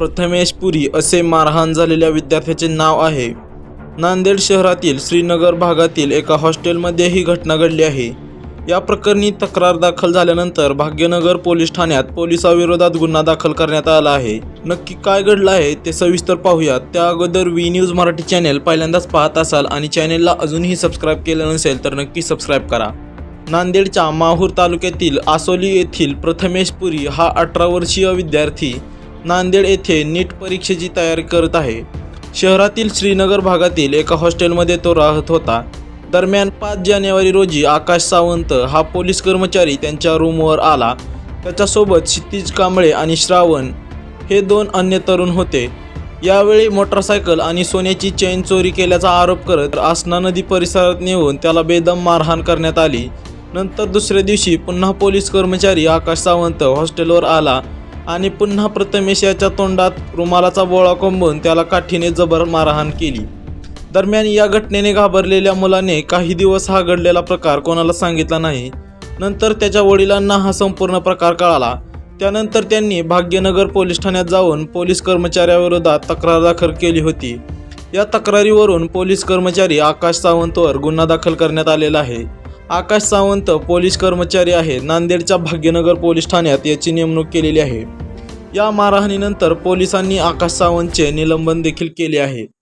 प्रथमेश पुरी असे मारहाण झालेल्या विद्यार्थ्याचे नाव आहे. नांदेड शहरातील श्रीनगर भागातील एका हॉस्टेलमध्ये ही घटना घडली आहे. या प्रकरणी तक्रार दाखल झाल्यानंतर भाग्यनगर पोलीस ठाण्यात पोलिसाविरोधात गुन्हा दाखल करण्यात आला आहे. नक्की काय घडलं आहे ते सविस्तर पाहूयात. त्या अगोदर वी न्यूज मराठी चॅनेल पहिल्यांदाच पाहत असाल आणि चॅनेलला अजूनही सबस्क्राईब केलं नसेल तर नक्की सबस्क्राईब करा. नांदेडच्या माहूर तालुक्यातील आसोली येथील प्रथमेश पुरी हा अठरा वर्षीय विद्यार्थी नांदेड येथे नीट परीक्षेची तयारी करत आहे. शहरातील श्रीनगर भागातील एका हॉस्टेलमध्ये तो राहत होता. दरम्यान पाच जानेवारी रोजी आकाश सावंत हा पोलीस कर्मचारी त्यांच्या रूमवर आला. त्याच्यासोबत क्षितिज कांबळे आणि श्रावण हे दोन अन्य तरुण होते. यावेळी मोटरसायकल आणि सोन्याची चेन चोरी केल्याचा आरोप करत आसना नदी परिसरात नेऊन त्याला बेदम मारहाण करण्यात आली. नंतर दुसऱ्या दिवशी पुन्हा पोलीस कर्मचारी आकाश सावंत हॉस्टेलवर आला. आणि पुन्हा प्रथमेश याच्या तोंडात रुमालाचा बोळा कोंबून त्याला काठीने जबर मारहाण केली. दरम्यान या घटनेने घाबरलेल्या मुलाने काही दिवस हा घडलेला प्रकार कोणाला सांगितला नाही. नंतर त्याच्या वडिलांना हा संपूर्ण प्रकार कळाला. त्यानंतर त्यांनी भाग्यनगर पोलीस ठाण्यात जाऊन पोलीस कर्मचाऱ्याविरोधात तक्रार दाखल केली होती. या तक्रारीवरून पोलीस कर्मचारी आकाश सावंतवर गुन्हा दाखल करण्यात आलेला आहे. आकाश सावंत पोलीस कर्मचारी आहे. नांदेडच्या भाग्यनगर पोलीस ठाण्यात याची नेमणूक केलेली आहे. या मारहाणीनंतर पोलिसांनी आकाश सावंतचे निलंबन देखील केले आहे.